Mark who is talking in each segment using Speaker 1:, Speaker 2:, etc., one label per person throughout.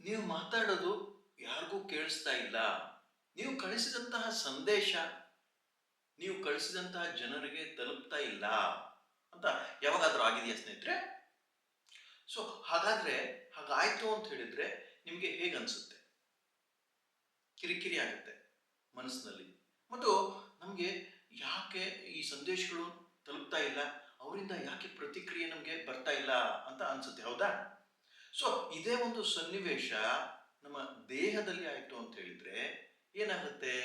Speaker 1: ನೀವು ಮಾತಾಡೋದು ಯಾರಿಗೂ ಕೇಳಿಸ್ತಾ ಇಲ್ಲ. ನೀವು ಕಳಿಸಿದಂತಹ ಸಂದೇಶ, ನೀವು ಕಳಿಸಿದಂತಹ ಜನರಿಗೆ ತಲುಪ್ತಾ ಇಲ್ಲ ಅಂತ ಯಾವಾಗಾದ್ರೂ ಆಗಿದೆಯಾ ಸ್ನೇಹಿತರೆ? ಸೊ ಹಾಗಾದ್ರೆ ಹಾಗಾಯ್ತು ಅಂತ ಹೇಳಿದ್ರೆ ನಿಮಗೆ ಹೇಗನ್ಸುತ್ತೆ ಕಿರಿಕಿರಿ ಆಗುತ್ತೆ ಮನಸ್ಸಿನಲ್ಲಿ. ಮತ್ತು ನಮಗೆ ಯಾಕೆ ಈ ಸಂದೇಶಗಳು ತಲುಪ್ತಾ ಇಲ್ಲ? ಅವರಿಂದ ಯಾಕೆ ಪ್ರತಿಕ್ರಿಯೆ ನಮಗೆ ಬರ್ತಾ ಇಲ್ಲ ಅಂತ ಅನ್ಸುತ್ತೆ, ಹೌದಾ? ಸೊ ಇದೇ ಒಂದು ಸನ್ನಿವೇಶ ನಮ್ಮ ದೇಹದಲ್ಲಿ ಆಯಿತು ಅಂತ ಹೇಳಿದ್ರೆ ಏನಾಗುತ್ತೆ?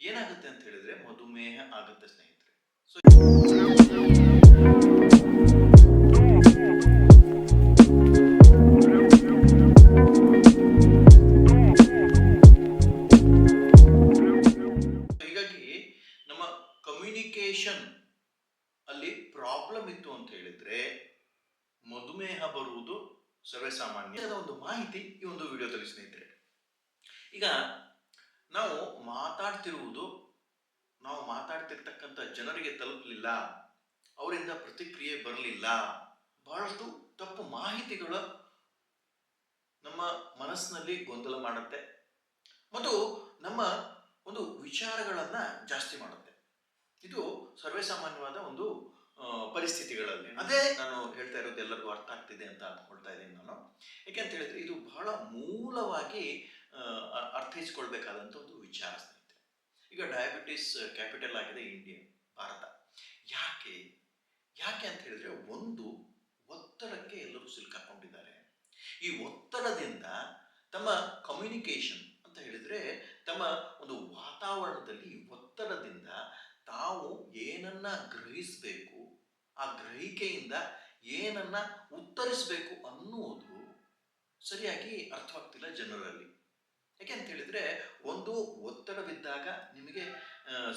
Speaker 1: ಏನಾಗುತ್ತೆ ಅಂತ ಹೇಳಿದ್ರೆ ಮಧುಮೇಹ ಆಗುತ್ತೆ, ಸ್ನೇಹಿತರೆ. ಸೊ ಈಗ ನಾವು ಮಾತಾಡ್ತಿರುವುದು ನಾವು ಮಾತಾಡ್ತಿರ್ತಕ್ಕಂಥ ಜನರಿಗೆ ತಲುಪಲಿಲ್ಲ ಅವರಿಂದ ಪ್ರತಿಕ್ರಿಯೆ ಬರಲಿಲ್ಲ ಬಹಳಷ್ಟು ತಪ್ಪು ಮಾಹಿತಿಗಳು ನಮ್ಮ ಮನಸ್ಸಿನಲ್ಲಿ ಗೊಂದಲ ಮಾಡುತ್ತೆ ಮತ್ತು ನಮ್ಮ ಒಂದು ವಿಚಾರಗಳನ್ನು ಜಾಸ್ತಿ ಮಾಡುತ್ತೆ. ಇದು ಸರ್ವೇಸಾಮಾನ್ಯವಾದ ಒಂದು ಪರಿಸ್ಥಿತಿಗಳಲ್ಲಿ. ಅದೇ ನಾನು ಹೇಳ್ತಾ ಇರೋದು ಎಲ್ಲರಿಗೂ ಅರ್ಥ ಆಗ್ತಿದೆ ಅಂತ ಅಂದ್ಕೊಳ್ತಾ ಇದ್ದೀನಿ ನಾನು. ಯಾಕೆಂತ ಹೇಳಿದ್ರೆ ಇದು ಬಹಳ ಮೂಲವಾಗಿ ಅರ್ಥೈಸ್ಕೊಳ್ಬೇಕಾದಂಥ ಒಂದು ವಿಚಾರ ಸ್ನೇಹಿತರೆ ಈಗ ಡಯಾಬಿಟಿಸ್ ಕ್ಯಾಪಿಟಲ್ ಆಗಿದೆ ಇಂಡಿಯಾ ಭಾರತ. ಯಾಕೆ? ಯಾಕೆ ಅಂತ ಹೇಳಿದ್ರೆ ಒಂದು ಒತ್ತಡಕ್ಕೆ ಎಲ್ಲರೂ ಸಿಲುಕಾಕೊಂಡಿದ್ದಾರೆ ಈ ಒತ್ತಡದಿಂದ ತಮ್ಮ ಕಮ್ಯುನಿಕೇಶನ್ ಅಂತ ಹೇಳಿದ್ರೆ ತಮ್ಮ ಒಂದು ವಾತಾವರಣದಲ್ಲಿ ಒತ್ತಡದಿಂದ ತಾವು ಏನನ್ನ ಗ್ರಹಿಸಬೇಕು, ಆ ಗ್ರಹಿಕೆಯಿಂದ ಏನನ್ನ ಉತ್ತರಿಸಬೇಕು ಅನ್ನುವುದು ಸರಿಯಾಗಿ ಅರ್ಥವಾಗ್ತಿಲ್ಲ ಜನರಲ್ಲಿ. ಯಾಕೆ ಅಂತ ಹೇಳಿದ್ರೆ ಒಂದು ಒತ್ತಡವಿದ್ದಾಗ ನಿಮಗೆ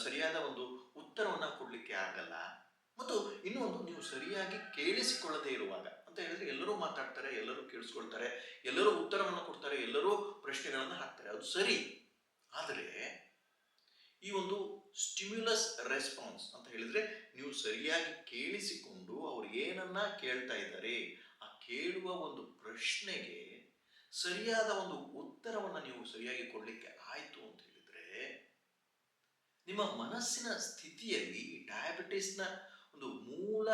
Speaker 1: ಸರಿಯಾದ ಒಂದು ಉತ್ತರವನ್ನು ಕೊಡಲಿಕ್ಕೆ ಆಗಲ್ಲ. ಮತ್ತು ಇನ್ನೊಂದು ನೀವು ಸರಿಯಾಗಿ ಕೇಳಿಸಿಕೊಳ್ಳದೇ ಇರುವಾಗ ಅಂತ ಹೇಳಿದ್ರೆ ಎಲ್ಲರೂ ಮಾತಾಡ್ತಾರೆ, ಎಲ್ಲರೂ ಕೇಳಿಸ್ಕೊಳ್ತಾರೆ, ಎಲ್ಲರೂ ಉತ್ತರವನ್ನು ಕೊಡ್ತಾರೆ, ಎಲ್ಲರೂ ಪ್ರಶ್ನೆಗಳನ್ನು ಹಾಕ್ತಾರೆ. ಅದು ಸರಿ. ಆದರೆ ಈ ಒಂದು ಸ್ಟಿಮ್ಯುಲಸ್ ರೆಸ್ಪಾನ್ಸ್ ಅಂತ ಹೇಳಿದ್ರೆ ನೀವು ಸರಿಯಾಗಿ ಕೇಳಿಸಿಕೊಂಡು ಅವ್ರು ಏನನ್ನ ಕೇಳ್ತಾ ಇದ್ದಾರೆ, ಆ ಕೇಳುವ ಒಂದು ಪ್ರಶ್ನೆಗೆ ಸರಿಯಾದ ಒಂದು ಉತ್ತರವನ್ನ ಸರಿಯಾಗಿ ಕೊಡಲಿಕ್ಕೆ ಆಯಿತು ಅಂತ ಹೇಳಿದ್ರೆ, ನಿಮ್ಮ ಮನಸ್ಸಿನ ಸ್ಥಿತಿಯಲ್ಲಿ ಡಯಾಬಿಟಿಸ್ನ ಒಂದು ಮೂಲ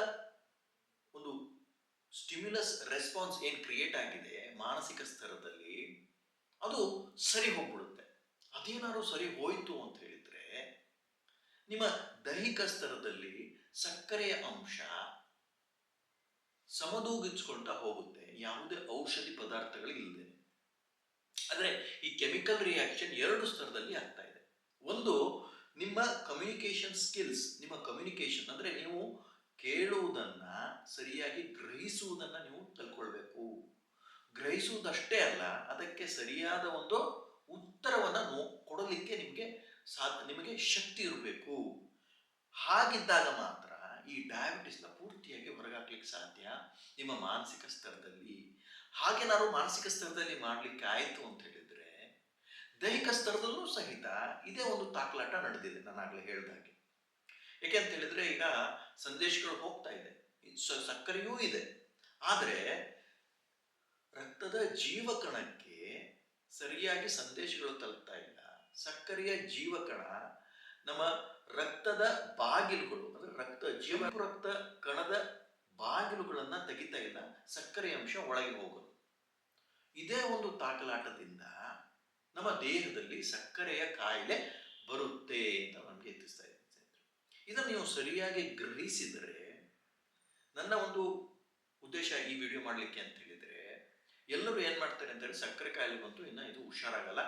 Speaker 1: ಒಂದು ಸ್ಟಿಮ್ಯುಲಸ್ ರೆಸ್ಪಾನ್ಸ್ ಏನು ಕ್ರಿಯೇಟ್ ಆಗಿದೆ ಮಾನಸಿಕ ಸ್ತರದಲ್ಲಿ ಅದು ಸರಿ ಹೋಗ್ಬಿಡುತ್ತೆ. ಅದೇನಾದ್ರು ಸರಿ ಹೋಯಿತು ಅಂತ ಹೇಳಿದ್ರೆ, ನಿಮ್ಮ ದೈಹಿಕ ಸ್ತರದಲ್ಲಿ ಸಕ್ಕರೆಯ ಅಂಶ ಸಮದೂಗಿಸ್ಕೊಳ್ತಾ ಹೋಗುತ್ತೆ. ಯಾವುದೇ ಔಷಧಿ ಪದಾರ್ಥಗಳು ಆದರೆ ಈ ಕೆಮಿಕಲ್ ರಿಯಾಕ್ಷನ್ ಎರಡು ಸ್ತರದಲ್ಲಿ ಆಗ್ತಾ ಇದೆ. ಒಂದು, ನಿಮ್ಮ ಕಮ್ಯುನಿಕೇಶನ್ ಸ್ಕಿಲ್ಸ್ ನಿಮ್ಮ ಕಮ್ಯುನಿಕೇಶನ್ ಅಂದರೆ ನೀವು ಕೇಳುವುದನ್ನ ಸರಿಯಾಗಿ ಗ್ರಹಿಸುವುದನ್ನ ನೀವು ತಲ್ಕೊಳ್ಬೇಕು ಗ್ರಹಿಸುವುದಷ್ಟೇ ಅಲ್ಲ, ಅದಕ್ಕೆ ಸರಿಯಾದ ಒಂದು ಉತ್ತರವನ್ನು ನೋ, ಕೊಡಲಿಕ್ಕೆ ನಿಮಗೆ ಸಾಧ್ಯ, ನಿಮಗೆ ಶಕ್ತಿ ಇರಬೇಕು. ಹಾಗಿದ್ದಾಗ ಮಾತ್ರ ಈ ಡಯಾಬಿಟಿಸ್ನ ಪೂರ್ತಿಯಾಗಿ ಹೊರಗಾಕ್ಲಿಕ್ಕೆ ಸಾಧ್ಯ ನಿಮ್ಮ ಮಾನಸಿಕ ಸ್ತರದಲ್ಲಿ ಹಾಗೇನಾದ್ರು ಮಾನಸಿಕ ಸ್ತರದಲ್ಲಿ ಮಾಡ್ಲಿಕ್ಕೆ ಆಯಿತು ಅಂತ ಹೇಳಿದ್ರೆ, ದೈಹಿಕ ಸ್ತರದಲ್ಲೂ ಸಹಿತ ಇದೇ ಒಂದು ತಾಕಲಾಟ ನಡೆದಿದೆ ನಾನು ಆಗ್ಲೇ ಹೇಳಿದಾಗೆ ಯಾಕೆ ಅಂತ ಹೇಳಿದ್ರೆ ಈಗ ಸಂದೇಶಗಳು ಹೋಗ್ತಾ ಇದೆ ಸಕ್ಕರೆಯೂ ಇದೆ. ಆದರೆ ರಕ್ತದ ಜೀವಕಣಕ್ಕೆ ಸರಿಯಾಗಿ ಸಂದೇಶಗಳು ತಲುಪ್ತಾ ಇಲ್ಲ. ಸಕ್ಕರೆಯ ಜೀವಕಣ ನಮ್ಮ ರಕ್ತದ ಬಾಗಿಲುಗಳು, ಅಂದ್ರೆ ರಕ್ತ ಜೀವ, ರಕ್ತ ಕಣದ ಬಾಗಿಲುಗಳನ್ನ ತೆಗಿತಾ ಇಲ್ಲ ಸಕ್ಕರೆ ಅಂಶ ಒಳಗೆ ಹೋಗೋದು ಇದೇ ಒಂದು ತಾಕಲಾಟದಿಂದ ನಮ್ಮ ದೇಹದಲ್ಲಿ ಸಕ್ಕರೆಯ ಕಾಯಿಲೆ ಬರುತ್ತೆ ಅಂತ ನಮಗೆ ಎತ್ತಿಸ್ತಾ ಇದೆ ಇದನ್ನು ನೀವು ಸರಿಯಾಗಿ ಗ್ರಹಿಸಿದರೆ, ನನ್ನ ಒಂದು ಉದ್ದೇಶ ಈ ವಿಡಿಯೋ ಮಾಡಲಿಕ್ಕೆ ಅಂತ ಹೇಳಿದರೆ, ಎಲ್ಲರೂ ಏನು ಮಾಡ್ತಾರೆ ಅಂತ ಹೇಳಿ ಸಕ್ಕರೆ ಕಾಯಿಲೆ ಬಂತು, ಇನ್ನು ಇದು ಹುಷಾರಾಗಲ್ಲ.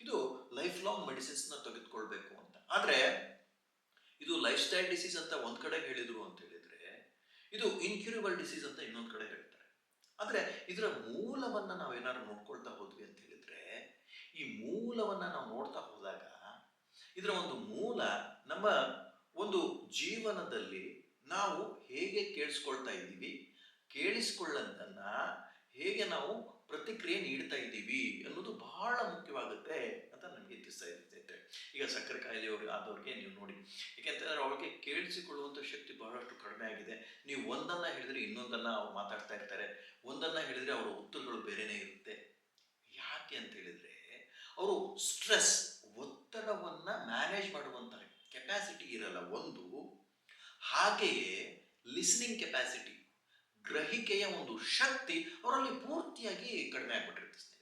Speaker 1: ಇದು ಲೈಫ್ ಲಾಂಗ್ ಮೆಡಿಸಿನ್ಸ್ನ ತೆಗೆದುಕೊಳ್ಬೇಕು ಅಂತ. ಆದರೆ, ಇದು ಲೈಫ್ ಸ್ಟೈಲ್ ಡಿಸೀಸ್ ಅಂತ ಒಂದು ಕಡೆ ಹೇಳಿದ್ರು ಅಂತ ಹೇಳಿದರೆ, ಇದು ಇನ್ಕ್ಯೂರಬಲ್ ಡಿಸೀಸ್ ಅಂತ ಇನ್ನೊಂದು ಕಡೆ ಹೇಳ್ತಾರೆ. ಆದ್ರೆ ಇದರ ಮೂಲವನ್ನ ನಾವೇನಾದ್ರು ನೋಡ್ಕೊಳ್ತಾ ಹೋದ್ವಿ ಅಂತ ಹೇಳಿದ್ರೆ, ಈ ಮೂಲವನ್ನ ನಾವು ನೋಡ್ತಾ ಹೋದಾಗ ಇದರ ಒಂದು ಮೂಲ ನಮ್ಮ ಒಂದು ಜೀವನದಲ್ಲಿ ನಾವು ಹೇಗೆ ಕೇಳಿಸ್ಕೊಳ್ತಾ ಇದ್ದೀವಿ, ಕೇಳಿಸ್ಕೊಳ್ಳೋದನ್ನ ಹೇಗೆ ನಾವು ಪ್ರತಿಕ್ರಿಯೆ ನೀಡ್ತಾ ಇದ್ದೀವಿ ಅನ್ನೋದು ಬಹಳ ಮುಖ್ಯವಾಗುತ್ತೆ ಅಂತ ನನಗೆ ತಿಳಿಸ್ತಾ ಇದೆ. ಈಗ ಸಕ್ಕರೆ ಕಾಯಿಲೆಯವ್ರಿಗೆ ಆದವ್ರಿಗೆ ನೀವು ನೋಡಿ. ಏಕೆಂತಂದರೆ ಅವ್ರಿಗೆ ಕೇಳಿಸಿಕೊಳ್ಳುವಂಥ ಶಕ್ತಿ ಬಹಳಷ್ಟು ಕಡಿಮೆ ಆಗಿದೆ. ನೀವು ಒಂದನ್ನ ಹೇಳಿದ್ರೆ ಇನ್ನೊಂದನ್ನ ಅವ್ರು ಮಾತಾಡ್ತಾ ಇರ್ತಾರೆ. ಒಂದನ್ನ ಹೇಳಿದ್ರೆ ಅವರ ಉತ್ತರಗಳು ಬೇರೆಯೇ ಇರುತ್ತೆ. ಯಾಕೆ ಅಂತ ಹೇಳಿದ್ರೆ ಅವರು ಸ್ಟ್ರೆಸ್, ಒತ್ತಡವನ್ನ ಮ್ಯಾನೇಜ್ ಮಾಡುವಂತಹ ಕೆಪಾಸಿಟಿ ಇರಲ್ಲ. ಒಂದು, ಹಾಗೆಯೇ ಲಿಸ್ನಿಂಗ್ ಕೆಪಾಸಿಟಿ ಗ್ರಹಿಕೆಯ ಒಂದು ಶಕ್ತಿ ಅವರಲ್ಲಿ ಪೂರ್ತಿಯಾಗಿ ಕಡಿಮೆ ಆಗ್ಬಿಟ್ಟಿರುತ್ತೆ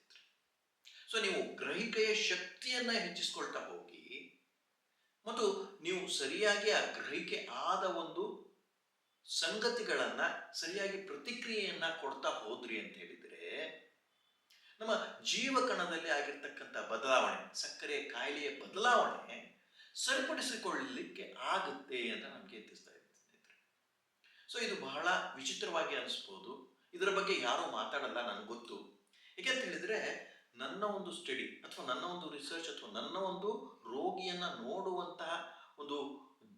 Speaker 1: ಸೊ ನೀವು ಗ್ರಹಿಕೆಯ ಶಕ್ತಿಯನ್ನ ಹೆಚ್ಚಿಸ್ಕೊಳ್ತಾ ಹೋಗಿ, ಮತ್ತು ನೀವು ಸರಿಯಾಗಿ ಆ ಗ್ರಹಿಕೆ ಆದ ಒಂದು ಸಂಗತಿಗಳನ್ನ, ಸರಿಯಾಗಿ ಪ್ರತಿಕ್ರಿಯೆಯನ್ನ ಕೊಡ್ತಾ ಹೋದ್ರಿ ಅಂತ ಹೇಳಿದ್ರೆ, ನಮ್ಮ ಜೀವಕಣದಲ್ಲಿ ಆಗಿರ್ತಕ್ಕಂಥ ಬದಲಾವಣೆ ಸಕ್ಕರೆ ಕಾಯಿಲೆಯ ಬದಲಾವಣೆ ಸರಿಪಡಿಸಿಕೊಳ್ಳಲಿಕ್ಕೆ ಆಗುತ್ತೆ ಅಂತ ನಮ್ಗೆ ತಿಳಿಸ್ತಾ ಇದೆ ಸೊ ಇದು ಬಹಳ ವಿಚಿತ್ರವಾಗಿ ಅನಿಸ್ಬೋದು. ಇದರ ಬಗ್ಗೆ ಯಾರೂ ಮಾತಾಡಲ್ಲ ನನಗೆ ಗೊತ್ತು. ಏಕೆಂತ ಹೇಳಿದ್ರೆ ನನ್ನ ಒಂದು ಸ್ಟಡಿ ಅಥವಾ ನನ್ನ ಒಂದು ರಿಸರ್ಚ್ ಅಥವಾ ನನ್ನ ಒಂದು ರೋಗಿಯನ್ನ ನೋಡುವಂತಹ ಒಂದು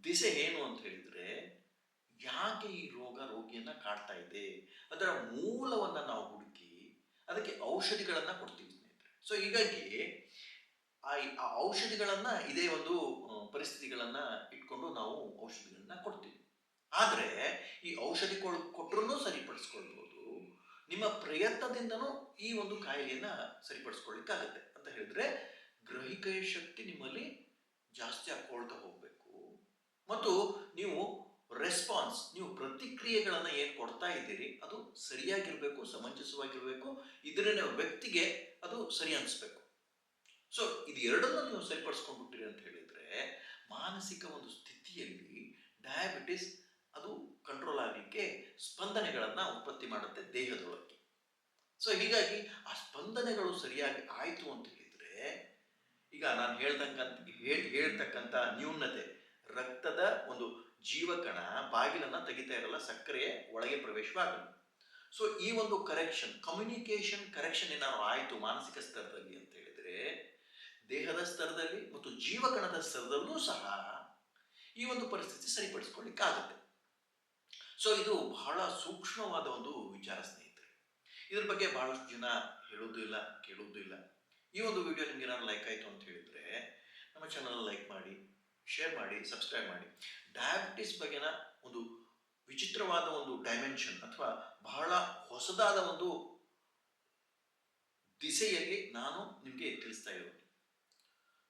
Speaker 1: ದಿಸೆ ಏನು ಅಂತ ಹೇಳಿದ್ರೆ, ಯಾಕೆ ಈ ರೋಗ ರೋಗಿಯನ್ನ ಕಾಡ್ತಾ ಇದೆ? ಅದರ ಮೂಲವನ್ನ ನಾವು ಹುಡುಕಿ ಅದಕ್ಕೆ ಔಷಧಿಗಳನ್ನು ಕೊಡ್ತೀವಿ ಸ್ನೇಹಿತರೆ. ಸೊ ಹೀಗಾಗಿ ಆ ಔಷಧಿಗಳನ್ನು ಇದೇ ಒಂದು ಪರಿಸ್ಥಿತಿಗಳನ್ನು ಇಟ್ಕೊಂಡು ನಾವು ಔಷಧಿಗಳನ್ನ ಕೊಡ್ತೀವಿ. ಆದರೆ ಈ ಔಷಧಿ ಕೊಟ್ಟರು ಸರಿಪಡಿಸ್ಕೊಳ್ಬಹುದು ನಿಮ್ಮ ಪ್ರಯತ್ನದಿಂದನೂ ಈ ಒಂದು ಕಾಯಿಲೆಯನ್ನು ಸರಿಪಡಿಸ್ಕೊಳ್ಳಿಕ್ಕಾಗುತ್ತೆ. ಅಂತ ಹೇಳಿದ್ರೆ, ಗ್ರಹಿಕೆಯ ಶಕ್ತಿ ನಿಮ್ಮಲ್ಲಿ ಜಾಸ್ತಿ ಹಾಕೊಳ್ತಾ ಹೋಗ್ಬೇಕು. ಮತ್ತು ನೀವು ರೆಸ್ಪಾನ್ಸ್ ನೀವು ಪ್ರತಿಕ್ರಿಯೆಗಳನ್ನು ಏನು ಕೊಡ್ತಾ ಇದ್ದೀರಿ, ಅದು ಸರಿಯಾಗಿರಬೇಕು, ಸಮಂಜಸವಾಗಿರಬೇಕು ಇದರ ವ್ಯಕ್ತಿಗೆ ಅದು ಸರಿ ಅನಿಸ್ಬೇಕು. ಸೊ ಇದು ಎರಡನ್ನೂ ನೀವು ಸರಿಪಡಿಸ್ಕೊಂಡ್ಬಿಟ್ಟಿರಿ ಅಂತ ಹೇಳಿದ್ರೆ, ಮಾನಸಿಕ ಒಂದು ಸ್ಥಿತಿಯಲ್ಲಿ ಡಯಾಬಿಟಿಸ್ ಅದು ಕಂಟ್ರೋಲ್ ಆಗಲಿಕ್ಕೆ ಸ್ಪಂದನೆಗಳನ್ನ ಉತ್ಪತ್ತಿ ಮಾಡುತ್ತೆ ದೇಹದೊಳಗೆ ಸೊ ಹೀಗಾಗಿ ಆ ಸ್ಪಂದನೆಗಳು ಸರಿಯಾಗಿ ಆಯಿತು ಅಂತ ಹೇಳಿದರೆ, ಈಗ ನಾನು ಹೇಳ್ತಕ್ಕಂಥ ಹೇಳಿ, ಹೇಳ್ತಕ್ಕಂಥ ನ್ಯೂನತೆ, ರಕ್ತದ ಒಂದು ಜೀವಕಣ ಬಾಗಿಲನ್ನು ತೆಗಿತಾ ಇರಲ್ಲ, ಸಕ್ಕರೆ ಒಳಗೆ ಪ್ರವೇಶವಾಗಲ್ಲ. ಸೊ ಈ ಒಂದು ಕರೆಕ್ಷನ್ ಕಮ್ಯುನಿಕೇಶನ್ ಕರೆಕ್ಷನ್ ಏನಾದ್ರು ಆಯಿತು ಮಾನಸಿಕ ಸ್ತರದಲ್ಲಿ ಅಂತ ಹೇಳಿದ್ರೆ, ದೇಹದ ಸ್ತರದಲ್ಲಿ ಮತ್ತು ಜೀವಕಣದ ಸ್ತರದಲ್ಲೂ ಸಹ ಈ ಒಂದು ಪರಿಸ್ಥಿತಿ ಸರಿಪಡಿಸ್ಕೊಳ್ಳಿಕ್ಕಾಗುತ್ತೆ ಸೊ ಇದು ಬಹಳ ಸೂಕ್ಷ್ಮವಾದ ಒಂದು ವಿಚಾರ ಸ್ನೇಹಿತರೆ. ಇದ್ರ ಬಗ್ಗೆ ಬಹಳಷ್ಟು ಜನ ಹೇಳೋದು ಇಲ್ಲ, ಕೇಳೋದು ಇಲ್ಲ. ಈ ಒಂದು ವಿಡಿಯೋ ನಿಮ್ಗೆ ಏನಾದ್ರು ಲೈಕ್ ಆಯಿತು ಅಂತ ಹೇಳಿದ್ರೆ, ನಮ್ಮ ಚಾನಲ್ ಲೈಕ್ ಮಾಡಿ ಶೇರ್ ಮಾಡಿ ಸಬ್ಸ್ಕ್ರೈಬ್ ಮಾಡಿ. ಡಯಾಬಿಟಿಸ್ ಬಗ್ಗೆನ ಒಂದು ವಿಚಿತ್ರವಾದ ಒಂದು ಡೈಮೆನ್ಷನ್ ಅಥವಾ ಬಹಳ ಹೊಸದಾದ ಒಂದು ದಿಸೆಯಲ್ಲಿ ನಾನು ನಿಮಗೆ ತಿಳಿಸ್ತಾ ಇರೋದು.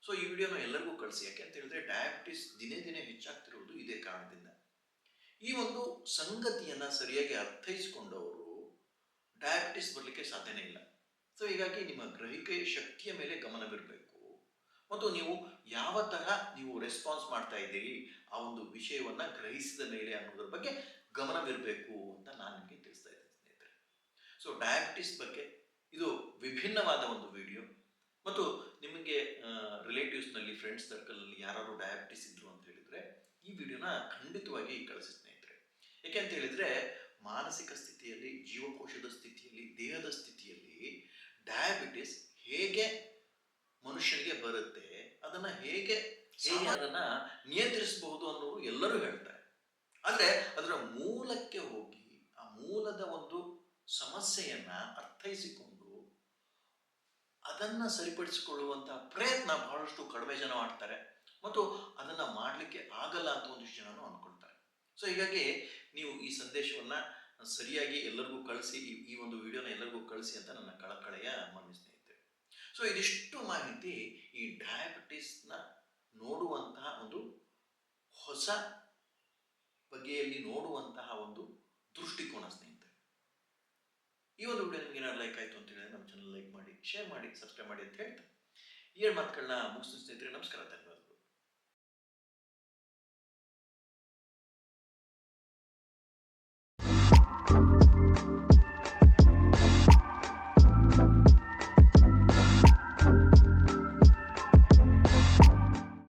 Speaker 1: ಸೊ ಈ ವಿಡಿಯೋನ ಎಲ್ಲರಿಗೂ ಕಳಿಸಿ. ಯಾಕೆ ಅಂತ ಹೇಳಿದ್ರೆ ಡಯಾಬಿಟಿಸ್ ದಿನೇ ದಿನೇ ಹೆಚ್ಚಾಗ್ತಿರೋದು ಇದೇ ಕಾರಣದಿಂದ. ಈ ಒಂದು ಸಂಗತಿಯನ್ನ ಸರಿಯಾಗಿ ಅರ್ಥೈಸಿಕೊಂಡವರು ಡಯಾಬಿಟಿಸ್ ಬರಲಿಕ್ಕೆ ಸಾಧ್ಯನೇ ಇಲ್ಲ. ಸೊ ಹೀಗಾಗಿ ನಿಮ್ಮ ಗ್ರಹಿಕೆಯ ಶಕ್ತಿಯ ಮೇಲೆ ಗಮನವಿರಬೇಕು. ಮತ್ತು ನೀವು ಯಾವ ತರಹ ನೀವು ರೆಸ್ಪಾನ್ಸ್ ಮಾಡ್ತಾ ಇದ್ದೀರಿ, ಆ ಒಂದು ವಿಷಯವನ್ನ ಗ್ರಹಿಸಿದ ಮೇಲೆ ಅನ್ನೋದ್ರ ಬಗ್ಗೆ ಗಮನವಿರಬೇಕು ಅಂತ ನಾನು ನಿಮಗೆ ತಿಳಿಸ್ತಾ ಇದ್ದೀನಿ ಸ್ನೇಹಿತರೆ. ಸೊ ಡಯಾಬಿಟಿಸ್ ಬಗ್ಗೆ ಇದು ವಿಭಿನ್ನವಾದ ಒಂದು ವಿಡಿಯೋ ಮತ್ತು ನಿಮಗೆ ರಿಲೇಟಿವ್ಸ್ನಲ್ಲಿ ಫ್ರೆಂಡ್ಸ್ ಸರ್ಕಲಲ್ಲಿ ಯಾರಾದರೂ ಡಯಾಬಿಟಿಸ್ ಇದ್ರು ಅಂತ ಹೇಳಿದರೆ ಈ ವಿಡಿಯೋನ ಖಂಡಿತವಾಗಿ ಕಳಿಸಿ ಅಂತ ಹೇಳಿದ್ರೆ ಮಾನಸಿಕ ಸ್ಥಿತಿಯಲ್ಲಿ ಜೀವಕೋಶದ ಸ್ಥಿತಿಯಲ್ಲಿ ದೇಹದ ಸ್ಥಿತಿಯಲ್ಲಿ ಡಯಾಬಿಟಿಸ್ ಹೇಗೆ ಮನುಷ್ಯನಿಗೆ ಬರುತ್ತೆ ಅದನ್ನ ಹೇಗೆ ಹೇಗೆ ಅದನ್ನ ನಿಯಂತ್ರಿಸಬಹುದು ಅನ್ನೋರು ಎಲ್ಲರೂ ಹೇಳ್ತಾರೆ. ಆದ್ರೆ ಅದರ ಮೂಲಕ್ಕೆ ಹೋಗಿ ಆ ಮೂಲದ ಒಂದು ಸಮಸ್ಯೆಯನ್ನ ಅರ್ಥೈಸಿಕೊಂಡು ಅದನ್ನ ಸರಿಪಡಿಸಿಕೊಳ್ಳುವಂತಹ ಪ್ರಯತ್ನ ಬಹಳಷ್ಟು ಕಡಿಮೆ ಜನ ಮಾಡ್ತಾರೆ. ಮತ್ತು ಅದನ್ನ ಮಾಡ್ಲಿಕ್ಕೆ ಆಗಲ್ಲ ಅಂತ ಒಂದಿಷ್ಟು ಜನನು ಅನ್ಕೊಳ್ತಾರೆ. ಸೊ ಹೀಗಾಗಿ ನೀವು ಈ ಸಂದೇಶವನ್ನು ಸರಿಯಾಗಿ ಎಲ್ಲರಿಗೂ ಕಳಿಸಿ, ಈ- ಒಂದು ವಿಡಿಯೋನ ಎಲ್ಲರಿಗೂ ಕಳಿಸಿ ಅಂತ ನನ್ನ ಕಳಕಳೆಯ ಮನವಿ ಸ್ನೇಹಿತರೆ. ಸೊ ಇದಿಷ್ಟು ಮಾಹಿತಿ ಈ ಡಯಾಬಿಟಿಸ್ನ ನೋಡುವಂತಹ ಒಂದು ಹೊಸ ಬಗೆಯಲ್ಲಿ ನೋಡುವಂತಹ ಒಂದು ದೃಷ್ಟಿಕೋನ ಸ್ನೇಹಿತರೆ. ಈ ಒಂದು ವಿಡಿಯೋ ನಿಮ್ಗೆ ಏನಾದ್ರು ಲೈಕ್ ಆಯ್ತು ಅಂತ ಹೇಳಿದ್ರೆ ನಮ್ಮ ಚಾನಲ್ ಲೈಕ್ ಮಾಡಿ ಶೇರ್ ಮಾಡಿ ಸಬ್ಸ್ಕ್ರೈಬ್ ಮಾಡಿ ಅಂತ ಹೇಳ್ತಾರೆ ಈ ಮಾತುಗಳನ್ನ ಮುಗಿಸ್ತೀನಿ ಸ್ನೇಹಿತರೆ. ನಮಸ್ಕಾರ ಧನ್ಯವಾದ